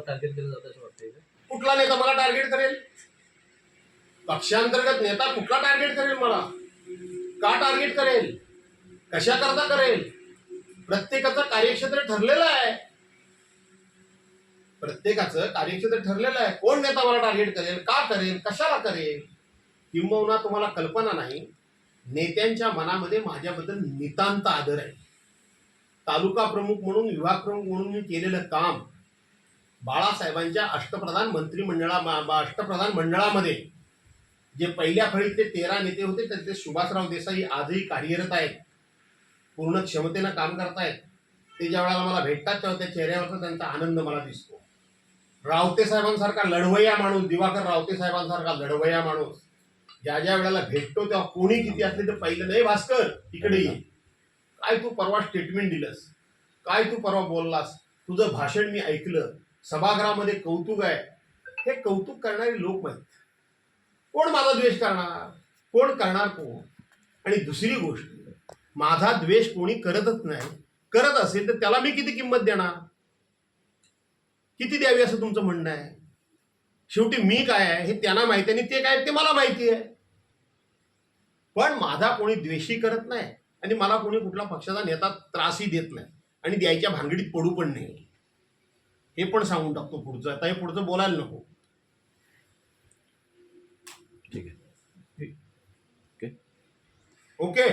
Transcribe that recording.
तुम्हाला टार्गेट केलं जातं असं वाटतंय का? कुठला नेता मला टार्गेट करेल? पक्षांतर्गत नेता कुठला टार्गेट करेल मला? का टार्गेट करेल? कशा करता करेल? प्रत्येकाचं कार्यक्षेत्र ठरलेलं आहे. प्रत्येकाचं कार्यक्षेत्र ठरलेलं आहे. कोण नेता मला टार्गेट करेल? का करेल? कशाला करेल? किंबहुना तुम्हाला कल्पना नाही. नेत्यांच्या मनामध्ये माझ्याबद्दल नितांत आदर आहे. तालुका प्रमुख म्हणून विभाग प्रमुख म्हणून मी केलेलं काम बाळासाहेबांच्या अष्टप्रधान मंत्रिमंडळा अष्टप्रधान मंडळामध्ये जे पहिल्या फळीतले तेरा नेते होते त्यातले सुभाषराव देसाई आजही कार्यरत आहेत. पूर्ण क्षमतेनं काम करतायत. ते ज्या वेळेला मला भेटतात तेव्हा त्या चेहऱ्यावरचा त्यांचा आनंद मला दिसतो. रावते साहेबांसारखा लढवया माणूस दिवाकर रावते साहेबांसारखा लढवया माणूस ज्या ज्या वेळेला भेटतो तेव्हा कोणी किती असले तर पहिलं नाही भास्कर इकडे ये. काय तू परवा स्टेटमेंट दिलंस? काय तू परवा बोललास? तुझं भाषण मी ऐकलं. सभागृहामध्ये कौतुक आहे. हे कौतुक करणारे लोक माहीत कोण माझा द्वेष करणार? कोण करणार कोण? आणि दुसरी गोष्ट माझा द्वेष कोणी करतच नाही. करत असेल तर त्याला मी किती किंमत देणार? किती द्यावी असं तुमचं म्हणणं आहे? शेवटी मी काय आहे? हे त्यांना माहिती आहे आणि ते काय ते मला माहिती आहे. पण माझा कोणी द्वेषी करत नाही आणि मला कोणी कुठला पक्षाचा नेता त्रासही देत नाही आणि द्यायच्या भानगडीत पडू पण नाही. हे पण सांगून टाकतो पुढचं. आता हे पुढचं बोलायला नको.